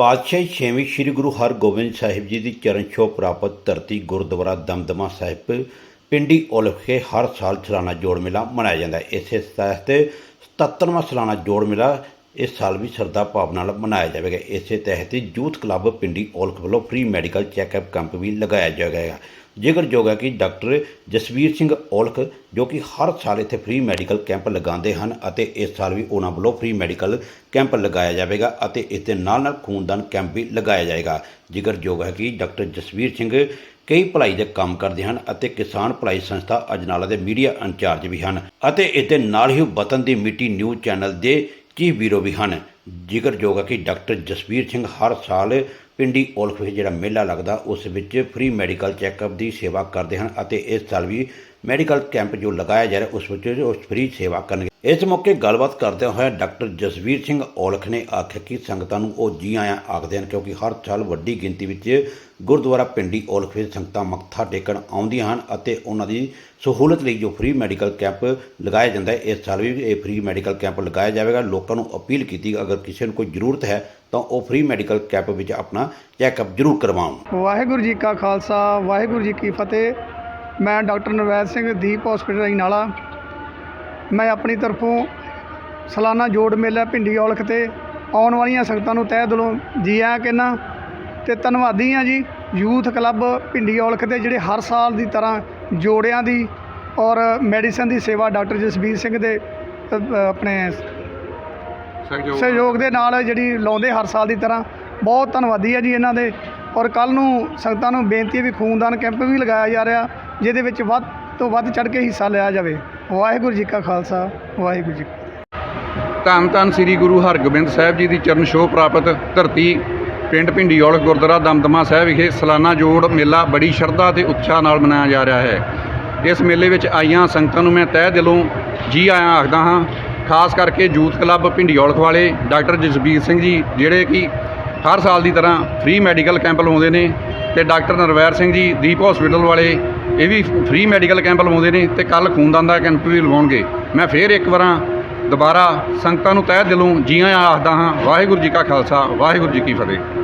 ਪਾਤਸ਼ਾਹੀ ਛੇਵੀਂ ਸ੍ਰੀ ਗੁਰੂ ਹਰਗੋਬਿੰਦ ਸਾਹਿਬ ਜੀ ਦੀ ਚਰਨ ਛੋਹ ਪ੍ਰਾਪਤ ਧਰਤੀ ਗੁਰਦੁਆਰਾ ਦਮਦਮਾ ਸਾਹਿਬ, ਪਿੰਡੀ ਉਲਫੇ ਹਰ ਸਾਲ ਸਾਲਾਨਾ ਜੋੜ ਮੇਲਾ ਮਨਾਇਆ ਜਾਂਦਾ ਹੈ। ਇਸੇ ਤਹਿਤ 77ਵਾਂ ਸਾਲਾਨਾ ਜੋੜ ਮੇਲਾ ਇਸ ਸਾਲ ਵੀ ਸਰਦਾ ਭਾਵ ਨਾਲ ਮਨਾਇਆ ਜਾਵੇਗਾ। ਇਸੇ ਤਹਿਤ ਯੂਥ ਕਲੱਬ ਪਿੰਡੀ ਔਲਖ ਵੱਲੋਂ ਫ੍ਰੀ ਮੈਡੀਕਲ ਚੈੱਕਅਪ ਕੈਂਪ ਵੀ ਲਗਾਇਆ ਜਾਵੇਗਾ। ਜ਼ਿਕਰਯੋਗ ਹੈ ਕਿ ਡਾਕਟਰ ਜਸਵੀਰ ਸਿੰਘ ਔਲਖ, ਜੋ ਕਿ ਹਰ ਸਾਲ ਇੱਥੇ ਫ੍ਰੀ ਮੈਡੀਕਲ ਕੈਂਪ ਲਗਾਉਂਦੇ ਹਨ ਅਤੇ ਇਸ ਸਾਲ ਵੀ ਉਹਨਾਂ ਵੱਲੋਂ ਫ੍ਰੀ ਮੈਡੀਕਲ ਕੈਂਪ ਲਗਾਇਆ ਜਾਵੇਗਾ ਅਤੇ ਇਸ ਦੇ ਨਾਲ ਨਾਲ ਖੂਨਦਾਨ ਕੈਂਪ ਵੀ ਲਗਾਇਆ ਜਾਏਗਾ। ਜ਼ਿਕਰਯੋਗ ਹੈ ਕਿ ਡਾਕਟਰ ਜਸਵੀਰ ਸਿੰਘ ਕਈ ਭਲਾਈ ਦੇ ਕੰਮ ਕਰਦੇ ਹਨ ਅਤੇ ਕਿਸਾਨ ਭਲਾਈ ਸੰਸਥਾ ਅਜਨਾਲਾ ਦੇ ਮੀਡੀਆ ਇੰਚਾਰਜ ਵੀ ਹਨ ਅਤੇ ਇਸ ਦੇ ਨਾਲ ਹੀ ਵਤਨ ਦੀ ਮਿੱਟੀ ਨਿਊਜ਼ ਚੈਨਲ ਦੇ ਚੀਫ ਬੀਰੋ ਵੀ ਹਨ। ਜ਼ਿਕਰਯੋਗ ਹੈ ਕਿ ਡਾਕਟਰ ਜਸਵੀਰ ਸਿੰਘ ਹਰ ਸਾਲ ਪਿੰਡੀ ਔਲਖ ਵਿੱਚ ਜਿਹੜਾ ਮੇਲਾ ਲੱਗਦਾ, ਉਸ ਵਿੱਚ ਫ੍ਰੀ ਮੈਡੀਕਲ ਚੈੱਕਅਪ ਦੀ ਸੇਵਾ ਕਰਦੇ ਹਨ ਅਤੇ ਇਸ ਸਾਲ ਵੀ ਮੈਡੀਕਲ ਕੈਂਪ ਜੋ ਲਗਾਇਆ ਜਾ ਰਿਹਾ, ਉਸ ਵਿੱਚ ਉਹ ਫ੍ਰੀ ਸੇਵਾ ਕਰਨਗੇ। ਇਸ ਮੌਕੇ ਗੱਲਬਾਤ ਕਰਦਿਆਂ ਹੋਇਆ ਡਾਕਟਰ ਜਸਵੀਰ ਸਿੰਘ ਔਲਖ ਨੇ ਆਖਿਆ ਕਿ ਸੰਗਤਾਂ ਨੂੰ ਉਹ ਜੀ ਆਇਆਂ ਆਖਦੇ ਹਨ, ਕਿਉਂਕਿ ਹਰ ਸਾਲ ਵੱਡੀ ਗਿਣਤੀ ਵਿੱਚ ਗੁਰਦੁਆਰਾ ਪਿੰਡੀ ਔਲਖ ਵਿੱਚ ਸੰਗਤਾਂ ਮੱਥਾ ਟੇਕਣ ਆਉਂਦੀਆਂ ਹਨ ਅਤੇ ਉਹਨਾਂ ਦੀ ਸਹੂਲਤ ਲਈ ਜੋ ਫ੍ਰੀ ਮੈਡੀਕਲ ਕੈਂਪ ਲਗਾਇਆ ਜਾਂਦਾ ਹੈ, ਇਸ ਸਾਲ ਵੀ ਇਹ ਫ੍ਰੀ ਮੈਡੀਕਲ ਕੈਂਪ ਲਗਾਇਆ ਜਾਵੇਗਾ। ਲੋਕਾਂ ਨੂੰ ਅਪੀਲ ਕੀਤੀ, ਅਗਰ ਕਿਸੇ ਨੂੰ ਕੋਈ ਜ਼ਰੂਰਤ ਹੈ, ਤਾਂ ਉਹ ਫ੍ਰੀ ਮੈਡੀਕਲ ਕੈਂਪ ਵਿੱਚ ਆਪਣਾ ਚੈੱਕਅਪ ਜ਼ਰੂਰ ਕਰਵਾਉਣ। ਵਾਹਿਗੁਰੂ ਜੀ ਕਾ ਖਾਲਸਾ, ਵਾਹਿਗੁਰੂ ਜੀ ਕੀ ਫਤਿਹ। ਮੈਂ ਡਾਕਟਰ ਨਵੈਦ ਸਿੰਘ ਦੀਪ ਹਸਪੀਟਲ ਅਜਨਾਲਾ ਮੈਂ ਆਪਣੀ ਤਰਫੋਂ ਸਾਲਾਨਾ ਜੋੜ ਮੇਲਾ ਭਿੰਡੀ ਔਲਖ ਤੇ ਆਉਣ ਵਾਲੀਆਂ ਸੰਗਤਾਂ ਨੂੰ ਤਹਿ ਦਿਲੋਂ ਜੀ ਆਇਆਂ ਕਹਿੰਦਾ ਤੇ ਧੰਨਵਾਦੀ ਆ ਜੀ ਯੂਥ ਕਲੱਬ ਭਿੰਡੀ ਔਲਖ ਦੇ ਜਿਹੜੇ ਹਰ ਸਾਲ ਦੀ ਤਰ੍ਹਾਂ ਜੋੜਿਆਂ ਦੀ ਔਰ ਮੈਡੀਸਨ ਦੀ ਸੇਵਾ ਡਾਕਟਰ ਜਸਬੀਰ ਸਿੰਘ ਦੇ ਆਪਣੇ ਸਹਿਯੋਗ ਦੇ ਨਾਲ ਜਿਹੜੀ ਲਾਉਂਦੇ ਹਰ ਸਾਲ ਦੀ ਤਰ੍ਹਾਂ। ਬਹੁਤ ਧੰਨਵਾਦੀ ਹੈ ਜੀ ਇਹਨਾਂ ਦੇ। ਔਰ ਕੱਲ ਨੂੰ ਸੰਗਤਾਂ ਨੂੰ ਬੇਨਤੀ ਹੈ ਵੀ ਖੂਨਦਾਨ ਕੈਂਪ ਵੀ ਲਗਾਇਆ ਜਾ ਰਿਹਾ। ਜਿਹਦੇ ਵਿੱਚ ਵੱਧ ਤੋਂ ਵੱਧ ਚੜ ਕੇ ਹਿੱਸਾ ਲਿਆ ਜਾਵੇ। ਵਾਹਿਗੁਰੂ ਜੀ ਕਾ ਖਾਲਸਾ, ਵਾਹਿਗੁਰੂ ਜੀ ਧੰਨ ਧੰਨ ਸ੍ਰੀ ਗੁਰੂ ਹਰਗੋਬਿੰਦ ਸਾਹਿਬ ਜੀ ਦੀ ਚਰਨ ਛੋਹ ਪ੍ਰਾਪਤ ਧਰਤੀ ਪਿੰਡ ਭਿੰਡੀੌਲ ਗੁਰਦੁਆਰਾ ਦਮਦਮਾ ਸਾਹਿਬ ਵਿਖੇ ਸਾਲਾਨਾ ਜੋੜ ਮੇਲਾ ਬੜੀ ਸ਼ਰਧਾ ਤੇ ਉਤਸ਼ਾਹ ਨਾਲ ਮਨਾਇਆ ਜਾ ਰਿਹਾ ਹੈ। ਇਸ ਮੇਲੇ ਵਿੱਚ ਆਈਆਂ ਸੰਗਤਾਂ ਨੂੰ ਮੈਂ ਤਹਿ ਦਿਲੋਂ ਜੀ ਆਇਆਂ ਆਖਦਾ ਹਾਂ, ਖਾਸ ਕਰਕੇ ਯੂਥ ਕਲੱਬ ਭਿੰਡੀੌਲਖ ਵਾਲੇ ਡਾਕਟਰ ਜਸਬੀਰ ਸਿੰਘ ਜੀ, ਜਿਹੜੇ ਕਿ ਹਰ ਸਾਲ ਦੀ ਤਰ੍ਹਾਂ ਫ੍ਰੀ ਮੈਡੀਕਲ ਕੈਂਪ ਲਗਾਉਂਦੇ ਨੇ। ਤੇ ਡਾਕਟਰ ਨਰਵੈਰ ਸਿੰਘ ਜੀ ਦੀਪ ਹਸਪੀਟਲ ਵਾਲੇ, ਇਹ ਵੀ ਫ੍ਰੀ ਮੈਡੀਕਲ ਕੈਂਪ ਲਵਾਉਂਦੇ ਨੇ ਤੇ ਕੱਲ ਖੂਨਦਾਨ ਦਾ ਕੈਂਪ ਵੀ ਲਗਾਉਣਗੇ ਮੈਂ ਫੇਰ ਇੱਕ ਵਾਰਾਂ ਦੁਬਾਰਾ ਸੰਗਤਾਂ ਨੂੰ ਤਹਿ ਦਿਲੋਂ ਜੀਆਂ ਆਖਦਾ ਹਾਂ, ਵਾਹਿਗੁਰੂ ਜੀ ਕਾ ਖਾਲਸਾ, ਵਾਹਿਗੁਰੂ ਜੀ ਕੀ ਫਤਿਹ।